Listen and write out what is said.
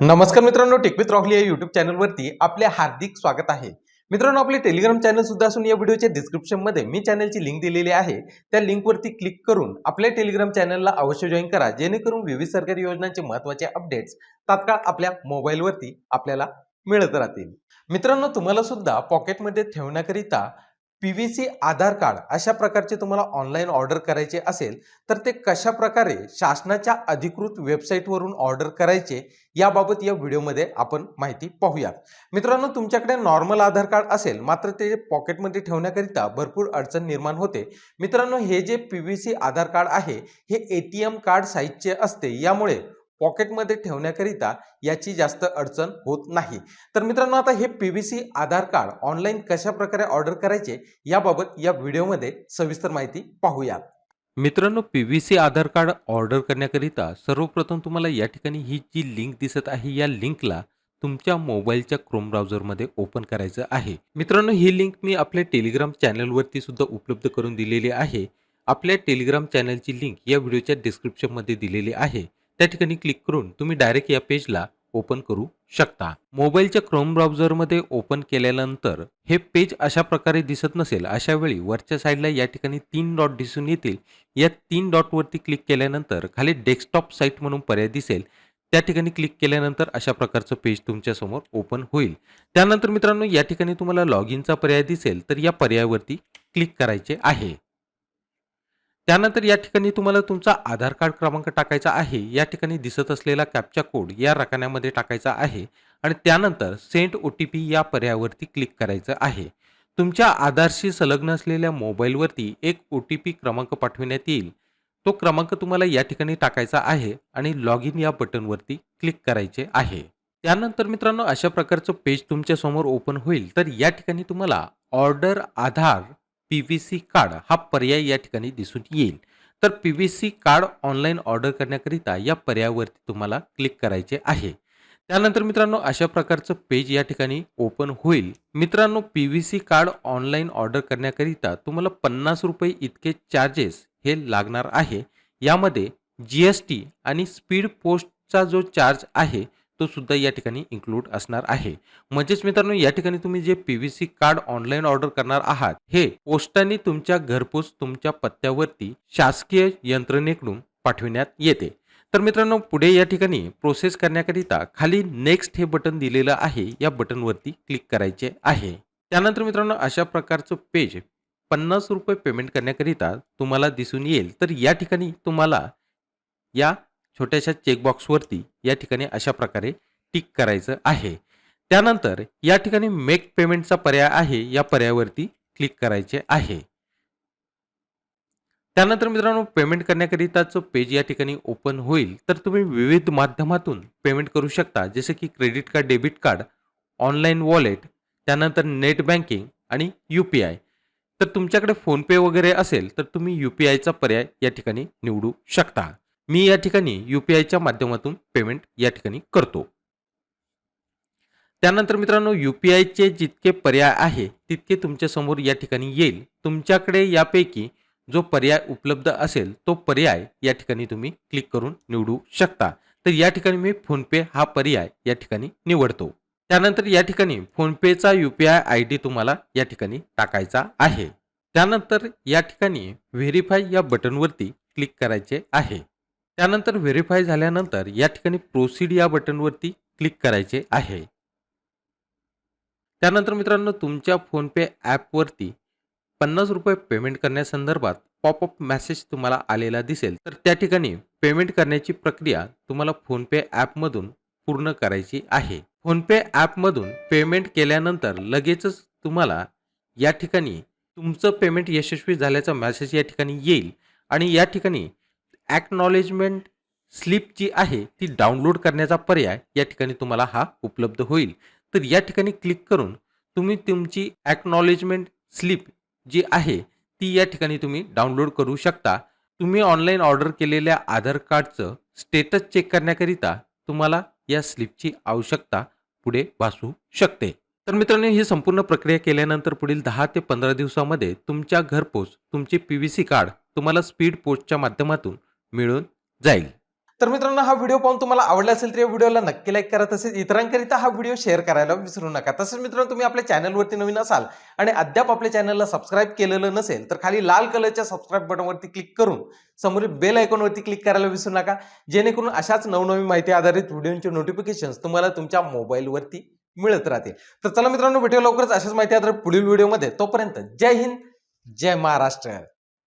नमस्कार मित्रांनो टिकवित रॉकली या युट्यूब चॅनलवरती आपले हार्दिक स्वागत आहे. मित्रांनो आपले टेलिग्राम चॅनल सुद्धा असून या व्हिडिओच्या डिस्क्रिप्शनमध्ये मी चॅनलची लिंक दिलेली आहे. त्या लिंकवरती क्लिक करून आपल्या टेलिग्राम चॅनलला अवश्य जॉईन करा जेणेकरून विविध सरकारी योजनांचे महत्त्वाचे अपडेट्स तात्काळ आपल्या मोबाईलवरती आपल्याला मिळत राहतील. मित्रांनो तुम्हाला सुद्धा पॉकेटमध्ये ठेवण्याकरिता P V C Aadhaar card अशा प्रकारचे तुम्हाला ऑनलाईन ऑर्डर करायचे असेल तर ते कशा प्रकारे शासनाच्या अधिकृत वेबसाईटवरून ऑर्डर करायचे याबाबत या व्हिडिओमध्ये आपण माहिती पाहूयात. मित्रांनो तुमच्याकडे नॉर्मल आधार कार्ड असेल मात्र ते पॉकेटमध्ये ठेवण्याकरिता भरपूर अडचण निर्माण होते. मित्रांनो हे जे P V C Aadhaar card आहे हे ए टी एम कार्ड साईजचे असते यामुळे पॉकेटमध्ये ठेवण्याकरिता याची जास्त अडचण होत नाही. तर मित्रांनो आता हे P V C Aadhaar card online कशा प्रकारे ऑर्डर करायचे याबाबत या व्हिडिओमध्ये सविस्तर माहिती पाहूयात. मित्रांनो P V C Aadhaar card order करण्याकरिता सर्वप्रथम तुम्हाला या ठिकाणी ही जी लिंक दिसत आहे या लिंकला तुमच्या मोबाईलच्या क्रोम ब्राउझरमध्ये ओपन करायचं आहे. मित्रांनो ही लिंक मी आपल्या टेलिग्राम चॅनलवरती सुद्धा उपलब्ध करून दिलेली आहे. आपल्या टेलिग्राम चॅनलची लिंक या व्हिडिओच्या डिस्क्रिप्शनमध्ये दिलेली आहे. त्या ठिकाणी क्लिक करून तुम्ही डायरेक्ट या पेजला ओपन करू शकता. मोबाईलच्या क्रोम ब्राउझरमध्ये ओपन केल्यानंतर हे पेज अशा प्रकारे दिसत नसेल अशा वेळी वरच्या साईडला या ठिकाणी तीन डॉट दिसून येतील. या तीन डॉटवरती क्लिक केल्यानंतर खाली डेस्कटॉप साईट म्हणून पर्याय दिसेल. त्या ठिकाणी क्लिक केल्यानंतर अशा प्रकारचं पेज तुमच्यासमोर ओपन होईल. त्यानंतर मित्रांनो या ठिकाणी तुम्हाला लॉग इनचा पर्याय दिसेल तर या पर्यायावरती क्लिक करायचे आहे. त्यानंतर या ठिकाणी तुम्हाला तुमचा आधार कार्ड क्रमांक टाकायचा आहे. या ठिकाणी दिसत असलेला कॅपचा कोड या रकान्यामध्ये टाकायचा आहे आणि त्यानंतर सेंट ओ टी पी या पर्यायावरती क्लिक करायचं आहे. तुमच्या आधारशी संलग्न असलेल्या मोबाईलवरती एक ओ टी पी क्रमांक पाठविण्यात येईल. तो क्रमांक तुम्हाला या ठिकाणी टाकायचा आहे आणि लॉग इन या बटनवरती क्लिक करायचे आहे. त्यानंतर मित्रांनो अशा प्रकारचं पेज तुमच्यासमोर ओपन होईल. तर या ठिकाणी तुम्हाला order Aadhaar P V C card हा पर्याय या ठिकाणी दिसून येईल. तर P V C card online order करण्याकरिता या पर्यायावरती तुम्हाला क्लिक करायचे आहे. त्यानंतर मित्रांनो अशा प्रकारचं पेज या ठिकाणी ओपन होईल. मित्रांनो P V C card online order करण्याकरिता तुम्हाला पन्नास रुपये इतके चार्जेस हे लागणार आहे. यामध्ये जी एस टी आणि स्पीड पोस्टचा जो चार्ज आहे तो सुद्धा या ठिकाणी इन्क्लूड असणार आहे. म्हणजेच मित्रांनो या ठिकाणी तुम्ही जे P V C card online order करणार आहात हे पोस्टाने तुमच्या घरपोच तुमच्या पत्त्यावरती शासकीय यंत्रणेकडून पाठविण्यात येते. तर मित्रांनो पुढे या ठिकाणी प्रोसेस करण्याकरिता खाली नेक्स्ट हे बटन दिलेलं आहे या बटनवरती क्लिक करायचे आहे. त्यानंतर मित्रांनो अशा प्रकारचं पेज पन्नास रुपये पेमेंट करण्याकरिता तुम्हाला दिसून येईल. तर या ठिकाणी तुम्हाला या छोट्याशा चेकबॉक्सवरती या ठिकाणी अशा प्रकारे टिक करायचं आहे. त्यानंतर या ठिकाणी मेक पेमेंटचा पर्याय आहे या पर्यायावरती क्लिक करायचे आहे. त्यानंतर मित्रांनो पेमेंट करण्याकरिताचं पेज या ठिकाणी ओपन होईल. तर तुम्ही विविध माध्यमातून पेमेंट करू शकता. जसे की credit card debit card online wallet त्यानंतर नेट बँकिंग आणि यू पी आय तर तुमच्याकडे फोनपे वगैरे असेल तर तुम्ही यू पी आयचा पर्याय या ठिकाणी निवडू शकता. मी या ठिकाणी यू पी आयच्या माध्यमातून पेमेंट या ठिकाणी करतो. त्यानंतर मित्रांनो यू पी आयचे जितके पर्याय आहे तितके तुमच्यासमोर या ठिकाणी येईल. तुमच्याकडे यापैकी जो पर्याय उपलब्ध असेल तो पर्याय या ठिकाणी तुम्ही क्लिक करून निवडू शकता. तर या ठिकाणी मी फोनपे हा पर्याय या ठिकाणी निवडतो. त्यानंतर या ठिकाणी फोनपेचा U P I I D तुम्हाला या ठिकाणी टाकायचा आहे. त्यानंतर या ठिकाणी व्हेरीफाय या बटनवरती क्लिक करायचे आहे. त्यानंतर व्हेरीफाय झाल्यानंतर या ठिकाणी प्रोसीड या बटनवरती क्लिक करायचे आहे. त्यानंतर मित्रांनो तुमच्या फोनपे ॲपवरती पन्नास रुपये पेमेंट करण्यासंदर्भात पॉपअप मेसेज तुम्हाला आलेला दिसेल. तर त्या ठिकाणी पेमेंट करण्याची प्रक्रिया तुम्हाला फोनपे ॲपमधून पूर्ण करायची आहे. फोनपे ॲपमधून पेमेंट केल्यानंतर लगेचच तुम्हाला या ठिकाणी तुमचं पेमेंट यशस्वी झाल्याचा मेसेज या ठिकाणी येईल आणि या ठिकाणी ॲक्नॉलेजमेंट स्लिप जी आहे ती डाउनलोड करण्याचा पर्याय या ठिकाणी तुम्हाला हा उपलब्ध होईल. तर या ठिकाणी क्लिक करून तुम्ही तुमची ॲक्नॉलेजमेंट स्लिप जी आहे ती या ठिकाणी तुम्ही डाउनलोड करू शकता. तुम्ही ऑनलाईन ऑर्डर केलेल्या आधार कार्डचं स्टेटस चेक करण्याकरिता तुम्हाला या स्लिपची आवश्यकता पुढे भासू शकते. तर मित्रांनो ही संपूर्ण प्रक्रिया केल्यानंतर पुढील दहा ते पंधरा दिवसामध्ये तुमच्या घरपोच तुमचे पी व्ही सी कार्ड तुम्हाला स्पीड पोस्टच्या माध्यमातून मिळून जाईल. तर मित्रांनो हा व्हिडिओ पाहून तुम्हाला आवडला असेल तर या व्हिडिओला नक्की लाईक करा. तसेच इतरांकरिता हा व्हिडिओ शेअर करायला विसरू नका. तसेच मित्रांनो तुम्ही आपल्या चॅनलवरती नवीन असाल आणि अद्याप आपल्या चॅनलला सबस्क्राईब केलेलं नसेल तर खाली लाल कलरच्या सबस्क्राईब बटनवरती क्लिक करून समोरील बेल आयकॉनवरती क्लिक करायला विसरू नका. जेणेकरून अशाच नवनवीन माहिती आधारित व्हिडिओचे नोटिफिकेशन तुम्हाला तुमच्या मोबाईलवरती मिळत राहतील. तर चला मित्रांनो भेटूया लवकरच अशाच माहिती आधारित पुढील व्हिडिओमध्ये. तोपर्यंत जय हिंद जय महाराष्ट्र.